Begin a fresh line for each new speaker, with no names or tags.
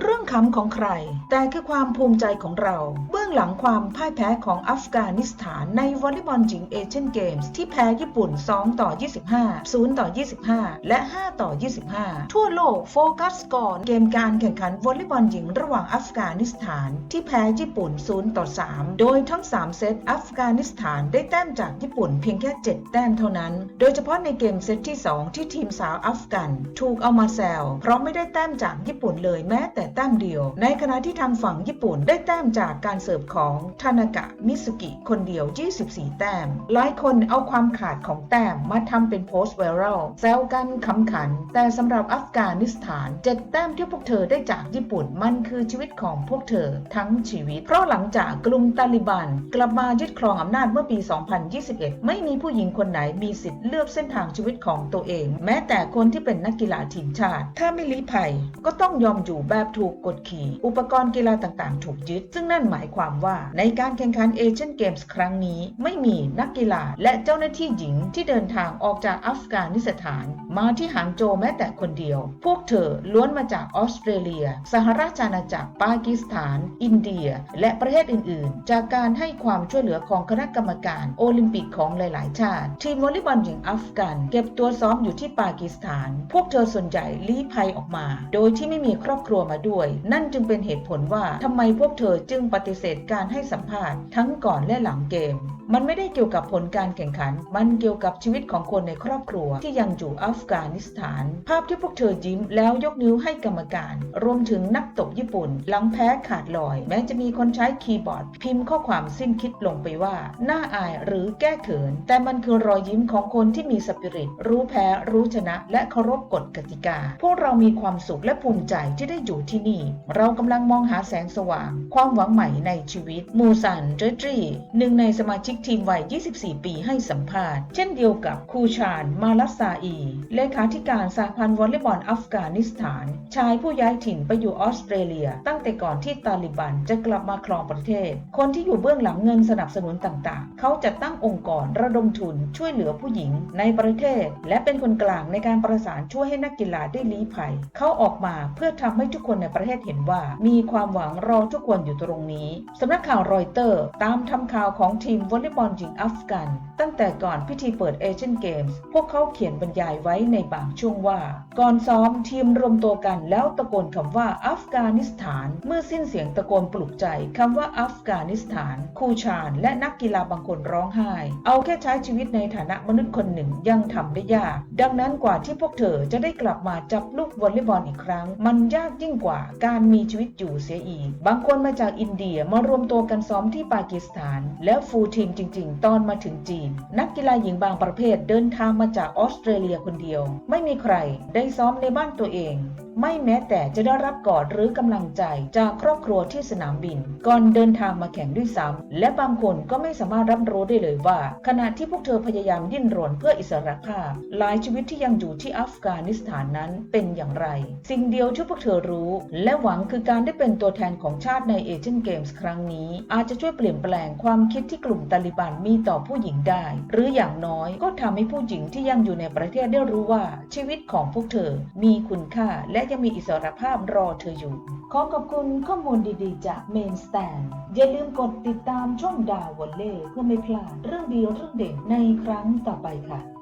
เรื่องขำของใคร แต่คือความภูมิใจของเราเองหลังความพ่ายแพ้ของอัฟกานิสถานในวอลเลย์บอลหญิงเอเชียนเกมส์ที่แพ้ญี่ปุ่น 2 ต่อ 25 0 ต่อ 25 และ 5 ต่อ 25 ทั่วโลกโฟกัสก่อนเกมการแข่งขันวอลเลย์บอลหญิงระหว่างอัฟกานิสถานที่แพ้ญี่ปุ่น 0 ต่อ 3 โดยทั้ง 3 เซตอัฟกานิสถานได้แต้มจากญี่ปุ่นเพียงแค่ 7 แต้มเท่านั้น โดยเฉพาะในเกมเซตที่ 2 ที่ทีมสาวอัฟกัน ถูกเอามาแซวเพราะไม่ได้แต้มจากญี่ปุ่นเลยแม้แต่แต้มเดียว ในขณะที่ทางฝั่งญี่ปุ่นได้แต้มจากการเสิร์ฟของทานากะมิสุกิคนเดียว 24 แต้ม หลายคนเอาความขาดของแต้มมาทำเป็นโพสต์ไวรัลแซวกันขำขัน แต่สำหรับอัฟกานิสถานเจ็ดแต้มที่พวกเธอได้จากญี่ปุ่นมันคือชีวิตของพวกเธอทั้งชีวิต เพราะหลังจากกลุ่มตาลิบัน กลับมายึดครองอำนาจเมื่อปี 2021 ไม่มีผู้หญิงคนไหนมีสิทธิ์เลือกเส้นทางชีวิตของตัวเอง แม้แต่คนที่เป็นนักกีฬาทีมชาติ ถ้าไม่ลี้ภัยก็ต้องยอมอยู่แบบถูกกดขี่ อุปกรณ์กีฬาต่างๆ ถูกยึด ซึ่งนั่นหมายความว่าในการแข่งขันเอเชียนเกมส์ครั้งนี้ไม่มีนักกีฬาและเจ้าหน้าที่หญิงที่เดินทางออกจากอัฟกานิสถาน มาที่หางโจแม้แต่คนเดียว พวกเธอล้วนมาจากออสเตรเลีย สหราชอาณาจักร ปากีสถาน อินเดีย และประเทศอื่น ๆ จากการให้ความช่วยเหลือของคณะกรรมการโอลิมปิกของหลาย ๆ ชาติ ทีมวอลเลย์บอลหญิงอัฟกัน เก็บตัวซ้อมอยู่ที่ปากีสถาน พวกเธอส่วนใหญ่ลี้ภัยออกมา โดยที่ไม่มีครอบครัวมาด้วย นั่นจึงเป็นเหตุผลว่าทำไมพวกเธอจึงปฏิเสธการให้สัมภาษณ์ทั้งก่อนและหลังเกม มันไม่ได้เกี่ยวกับผลการแข่งขัน มันเกี่ยวกับชีวิตของคนในครอบครัวที่ยังอยู่อัฟกานิสถาน ภาพที่พวกเธอยิ้มแล้วยกนิ้วให้กรรมการ รวมถึงนักตบญี่ปุ่น หลังแพ้ขาดลอย แม้จะมีคนใช้คีย์บอร์ด พิมพ์ข้อความสิ้นคิดลงไปว่า น่าอายหรือแก้เขิน แต่มันคือรอยยิ้มของคนที่มีสปิริต รู้แพ้ รู้ชนะ และเคารพกฎกติกา พวกเรามีความสุขและภูมิใจที่ได้อยู่ที่นี่ เรากำลังมองหาแสงสว่าง ความหวังใหม่ในชีวิต มูซันเจตรีหนึ่งในสมาชิกทีมวัย 24 ปีให้สัมภาษณ์ เช่นเดียวกับคูชานมาลัสซาอี เลขาธิการสหพันธ์วอลเลย์บอลอัฟกานิสถาน ชายผู้ย้ายถิ่นไปอยู่ออสเตรเลีย ตั้งแต่ก่อนที่ตาลิบันจะกลับมาครองประเทศ คนที่อยู่เบื้องหลังเงินสนับสนุนต่างๆ เขาจะตั้งองค์กรระดมทุนช่วยเหลือผู้หญิงในประเทศ และเป็นคนกลางในการประสานช่วยให้นักกีฬาได้ลี้ภัย เขาออกมาเพื่อทำให้ทุกคนในประเทศเห็นว่า มีความหวังรอทุกคนอยู่ตรงนี้สำนักข่าวรอยเตอร์ ตามทำข่าวของทีมวอลเลย์บอลหญิงอัฟกัน ตั้งแต่ก่อนพิธีเปิดเอเชียนเกมส์พวกเขาเขียนบรรยายไว้ในบางช่วงว่า ก่อนซ้อมทีมรวมตัวกันแล้วตะโกนคำว่าอัฟกานิสถาน เมื่อสิ้นเสียงตะโกนปลุกใจคำว่าอัฟกานิสถาน คูชานและนักกีฬาบางคนร้องไห้ เอาแค่ใช้ชีวิตในฐานะมนุษย์คนหนึ่งยังทำได้ยาก ดังนั้นกว่าที่พวกเธอจะได้กลับมาจับลูกวอลเลย์บอลอีกครั้ง มันยากยิ่งกว่าการมีชีวิตอยู่เสียอีก บางคนมาจากอินเดียมารวมตัวกันซ้อมที่ปากีสถาน แล้วฟูลทีมจริง ๆ ตอนมาถึงจีน นักกีฬาหญิงบางประเภทเดินทางมาจากออสเตรเลียคนเดียว ไม่มีใครได้ซ้อมในบ้านตัวเอง ไม่แม้แต่จะได้รับกอดหรือกำลังใจจากครอบครัวที่สนามบิน ก่อนเดินทางมาแข่งด้วยซ้ำและบางคนก็ไม่สามารถรับรู้ได้เลยว่า ขณะที่พวกเธอพยายามดิ้นรนเพื่ออิสรภาพ หลายชีวิตที่ยังอยู่ที่อัฟกานิสถานนั้นเป็นอย่างไร สิ่งเดียวที่พวกเธอรู้ และหวังคือการได้เป็นตัวแทนของชาติในเอเชียนเกมส์ครั้งนี้ อาจจะช่วยเปลี่ยนแปลงความคิดที่กลุ่มตาลิบันมีต่อผู้หญิงได้ หรืออย่างน้อยก็ทำให้ผู้หญิงที่ยังอยู่ในประเทศได้รู้ว่าชีวิตของพวกเธอมีคุณค่าและยังมีอิสรภาพรอเธออยู่ ขอขอบคุณข้อมูลดีๆ จากเมนสแตนอย่าลืมกดติดตามช่องดาววอลเล่เพื่อไม่พลาดเรื่องดีเรื่องเด่นในครั้งต่อไปค่ะ